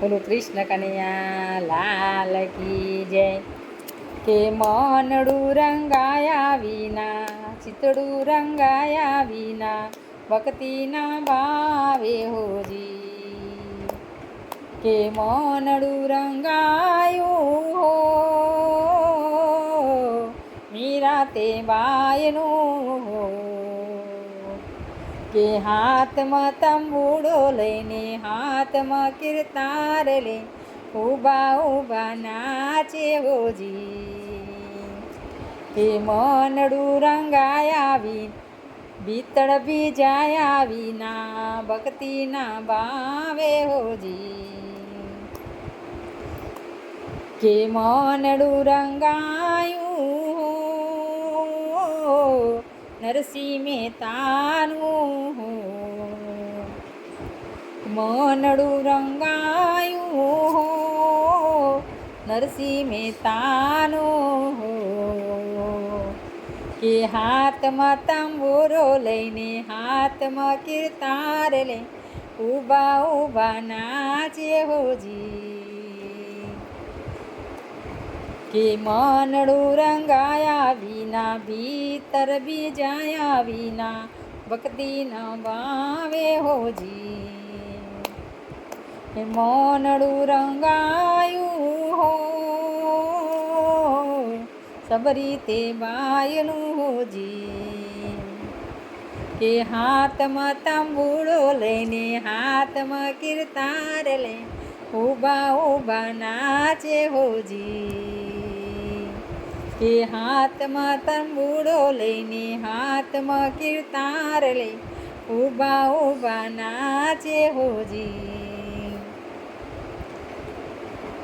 બોલો કૃષ્ણ કનૈયા, લાલ કી જય. કે મનડું રંગાયા વિના, ચિતડું રંગાયા વિના, ભક્તિના ભાવે હોજી કે મનડું રંગાયું હો, મીરા તે બાયનું હો. કે હાથમાં તંબુડો લઈને હાથમાં કીર્તાર લે, ઊભા ઊભા નાચે હોજી કે મનડું રંગાયા વી ભીતળ બીજાયા વિના ભક્તિના ભાવે હોજી કે મનડું રંગાયું નરસિંહ મહેતાનું મનડું રંગાયું હો નરસિંહ મહેતાનું કે હાથમાં તંબુરો લઈને હાથમાં કીર્તાર લે ઊભા ઊભા નાચે હોજી કે મનડું રંગાયા વિના, ભીતર બીજાયા વિના, ભક્તિ ન ભાવે હોજી હે મનડું રંગાયું હો સબરી તે બાયનું હોજી કે હાથમાં તાંબુડો લઈને, હાથમાં કીર્તાર લે ઊભા ઊભા નાચે હોજી. કે હાથમાં તંબુડો લઈને, હાથમાં કીર્તાર લે ઊભા ઊભા નાચે હોજી.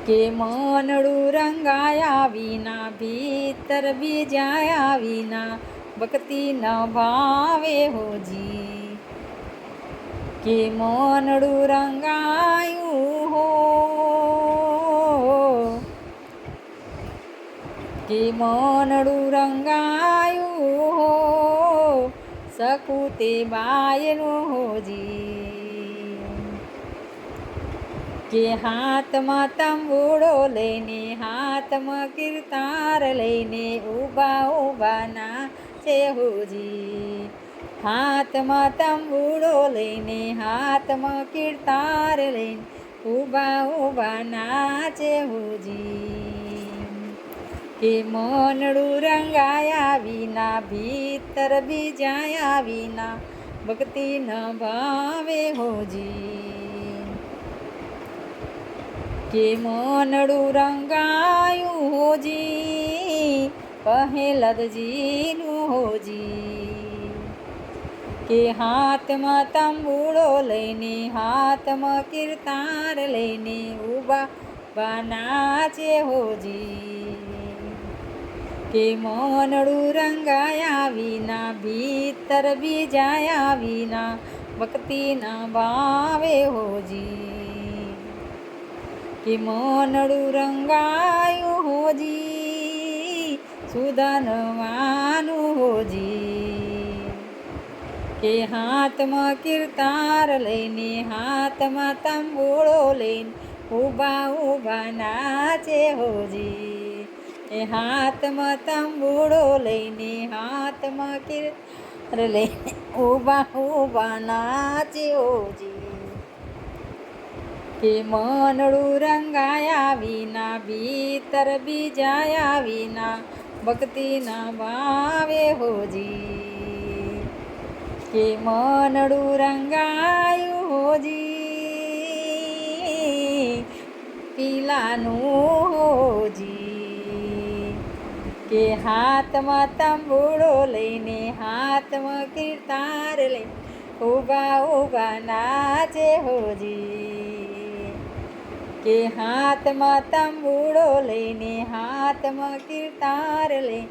કે મનડું રંગાયા વિના, ભીતર બીજાયા વિના ભક્તિ ન ભાવે હોજી. કે મનડું રંગાયું હો. કે મનડું રંગાયું હો. સકુ તે બાયનું હોજી કે હાથમાં તંબુડો લઈને, હાથમાં કીર્તાર લઈને ઊભા ઊભા છે હોજી હાથમાં તંબુડો લઈને, હાથમાં કીર્તાર લઈને ઊભા ઊભા નાચે હોજી કે મોનડું રંગાયા વિના, ભીતર બીજાયા વિના ભક્તિ ન ભાવે હોજી કે મોનડું રંગાયું હોજી પહેલદજીનું હોજી કે હાથમાં તંબુડો લઈને, હાથમાં કીર્તાર લઈને ઊભા બનાચે હોજી. કે મોનડું રંગાયા વિના, ભીતર બીજાયા વિના, ભક્તિના ભાવે હોજી. કે મોનડું રંગાયું હોજી, સુધનવાનું હોજી. કે હાથમાં કીર્તાર લઈને હાથમાં તંબુળો લઈને ઊભા ઊભા નાચે હોજી એ હાથમાં તંબુળો લઈને હાથમાં કીર્તાર લઈને ઊભા ઊભા નાચે હોજી કે મનડું રંગાયા વિના, ભીતર બીજાયા વિના, ભક્તિના ભાવે હોજી કે મનડું રંગાયું હોજી. પીલાનું હોજી. કે હાથમાં તંબુડો લઈને હાથમાં કીર્તાર લઈ ઊભા ઊભા નાચે હોજી. કે હાથમાં તંબુડો લઈને હાથમાં કીર્તાર લે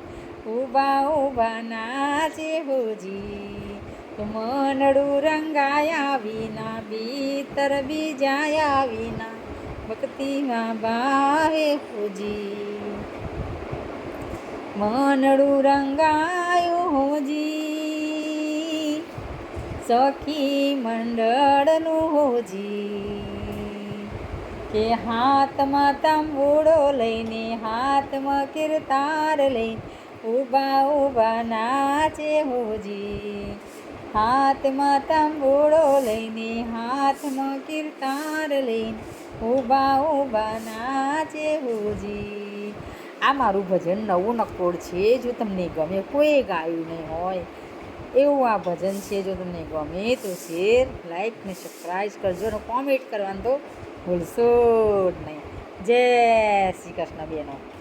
ઊભા ઊભા નાચે હોજી. મનડું રંગાયા વિના ભીતર બીજાયા વિના ભક્તિમાં ભાવે પૂજી મનડું રંગાયું હોજી સખી મંડળનું હોજી કે હાથમાં તંબુડો લઈને હાથમાં કિરતાર લઈને ઊભા ઊભા નાચે હોજી હાથમાં તંબુડો લઈને હાથમાં કિરતાર લઈને ઊભા ઊભા નાચે હોજી. આ મારું ભજન નવું નકોડ છે, જો તમને ગમે કોઈ ગાયું નહીં હોય. એવું આ ભજન છે, જો તમને ગમે તો શેર, લાઈક ને સબસ્ક્રાઈબ કરજો અને કોમેન્ટ કરવાનું તો ભૂલશો નહીં. જય શ્રી કૃષ્ણ બેનો.